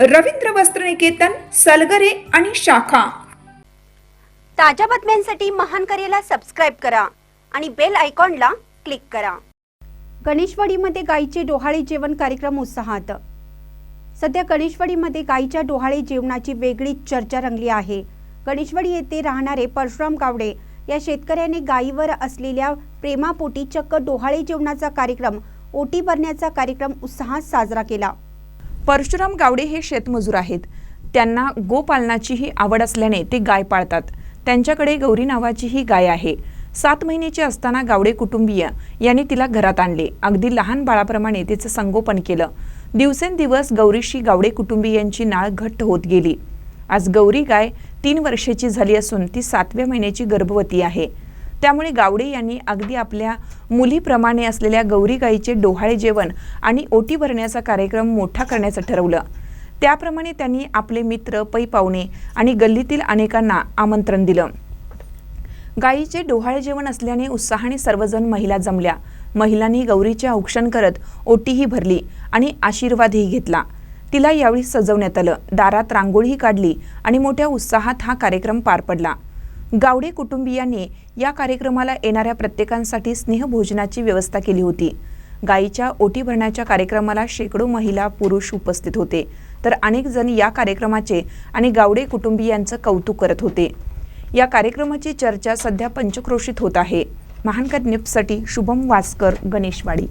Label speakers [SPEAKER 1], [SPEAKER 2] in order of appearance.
[SPEAKER 1] रवींद्र वस्त्रनिकेतन सलगरे आणि शाखा.
[SPEAKER 2] ताज्या बातम्यांसाठी महान करेला सबस्क्राईब करा आणि बेल आयकॉनला क्लिक करा. गणेशवाडीमध्ये गायीचे डोहाळे जेवण कार्यक्रम उत्साहात. सध्या गणेशवाडीमध्ये गायीच्या डोहाळे जेवणाची वेगळीच चर्चा रंगली आहे. गणेशवाडी येथे राहणारे परशुराम गावडे या शेतकऱ्याने गायीवर असलेल्या प्रेमापोटी चक्क डोहाळे जेवणाचा कार्यक्रम ओटी भरण्याचा कार्यक्रम उत्साहात साजरा केला.
[SPEAKER 3] परशुराम गावडे हे शेतमजूर आहेत. त्यांना गोपालनाचीही आवड असल्याने ते गाय पाळतात. त्यांच्याकडे गौरी नावाची ही गाय आहे. सात महिन्याची असताना गावडे कुटुंबीय यांनी तिला घरात आणले. अगदी लहान बाळाप्रमाणे तिचं संगोपन केलं. दिवसेंदिवस गौरीशी गावडे कुटुंबीयांची नाळ घट्ट होत गेली. आज गौरी गाय तीन वर्षाची झाली असून ती सातव्या महिन्याची गर्भवती आहे. त्यामुळे गावडे यांनी अगदी आपल्या मुलीप्रमाणे असलेल्या गौरी गाईचे डोहाळे जेवण आणि ओटी भरण्याचा कार्यक्रम मोठा करण्याचं ठरवलं. त्याप्रमाणे त्यांनी आपले मित्र पै पाहुणे आणि गल्लीतील अनेकांना आमंत्रण दिलं. गायीचे डोहाळे जेवण असल्याने उत्साहाने सर्वजण महिला जमल्या. महिलांनी गौरीचे औक्षण करत ओटीही भरली आणि आशीर्वादही घेतला. तिला यावेळी सजवण्यात आलं. दारात रांगोळीही काढली आणि मोठ्या उत्साहात हा कार्यक्रम पार पडला. गावडे कुटुंबियांनी या कार्यक्रमाला येणाऱ्या प्रत्येकांसाठी स्नेहभोजनाची व्यवस्था केली होती. गायीच्या ओटी भरण्याच्या कार्यक्रमाला शेकडो महिला पुरुष उपस्थित होते. तर अनेक जण या कार्यक्रमाचे आणि गावडे कुटुंबियांचं कौतुक करत होते. या कार्यक्रमाची चर्चा सध्या पंचक्रोशीत होत आहे. महानकर न्यूजसाठी शुभम वासकर गणेशवाडी.